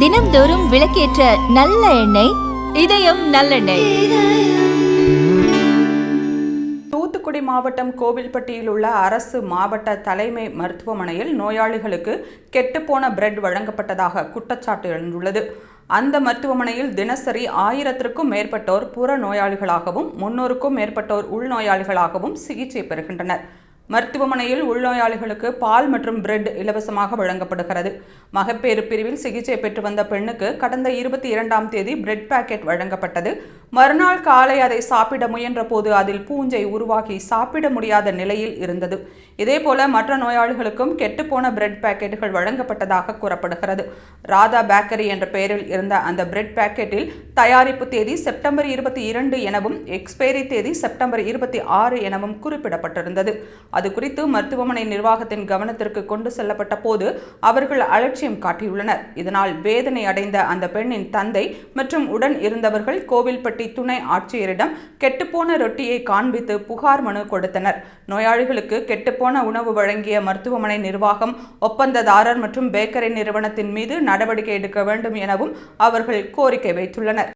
தினம்தோறும் விளக்கேற்ற நல்ல எண்ணெய் இதயம் நல்லெண்ணெய். தூத்துக்குடி மாவட்டம் கோவில்பட்டியில் உள்ள அரசு மாவட்ட தலைமை மருத்துவமனையில் நோயாளிகளுக்கு கெட்டுப்போன பிரெட் வழங்கப்பட்டதாக குற்றச்சாட்டு எழுந்துள்ளது. அந்த மருத்துவமனையில் தினசரி ஆயிரத்திற்கும் மேற்பட்டோர் புற நோயாளிகளாகவும் முன்னூறுக்கும் மேற்பட்டோர் உள்நோயாளிகளாகவும் சிகிச்சை பெறுகின்றனர். மருத்துவமனையில் உள்நோயாளிகளுக்கு பால் மற்றும் பிரெட் இலவசமாக வழங்கப்படுகிறது. மகப்பேறு பிரிவில் சிகிச்சை பெற்று வந்த பெண்ணுக்கு கடந்த இருபத்தி இரண்டாம் தேதி பிரெட் பாக்கெட் வழங்கப்பட்டது. மறுநாள் காலை அதை சாப்பிட முயன்றபோது அதில் பூஞ்சை உருவாகி சாப்பிட முடியாத நிலையில் இருந்தது. இதேபோல மற்ற நோயாளிகளுக்கும் கெட்டுப்போன பிரெட் பாக்கெட்டுகள் வழங்கப்பட்டதாக கூறப்படுகிறது. ராதா பேக்கரி என்ற பெயரில் இருந்த அந்த பிரெட் பாக்கெட்டில் தயாரிப்பு தேதி செப்டம்பர் இருபத்தி இரண்டு எனவும் எக்ஸ்பைரி தேதி செப்டம்பர் இருபத்தி ஆறு எனவும் குறிப்பிடப்பட்டிருந்தது. அது குறித்து மருத்துவமனை நிர்வாகத்தின் கவனத்திற்கு கொண்டு செல்லப்பட்ட போது அவர்கள் அலட்சியம் காட்டியுள்ளனர். இதனால் வேதனை அடைந்த அந்த பெண்ணின் தந்தை மற்றும் உடன் இருந்தவர்கள் கோவில்பட்டி துணை ஆட்சியரிடம் கெட்டுப்போன ரொட்டியை காண்பித்து புகார் மனு கொடுத்தனர். நோயாளிகளுக்கு கெட்டுப்போன உணவு வழங்கிய மருத்துவமனை நிர்வாகம் ஒப்பந்ததாரர் மற்றும் பேக்கரி நிறுவனத்தின் மீது நடவடிக்கை எடுக்க வேண்டும் எனவும் அவர்கள் கோரிக்கை வைத்துள்ளனர்.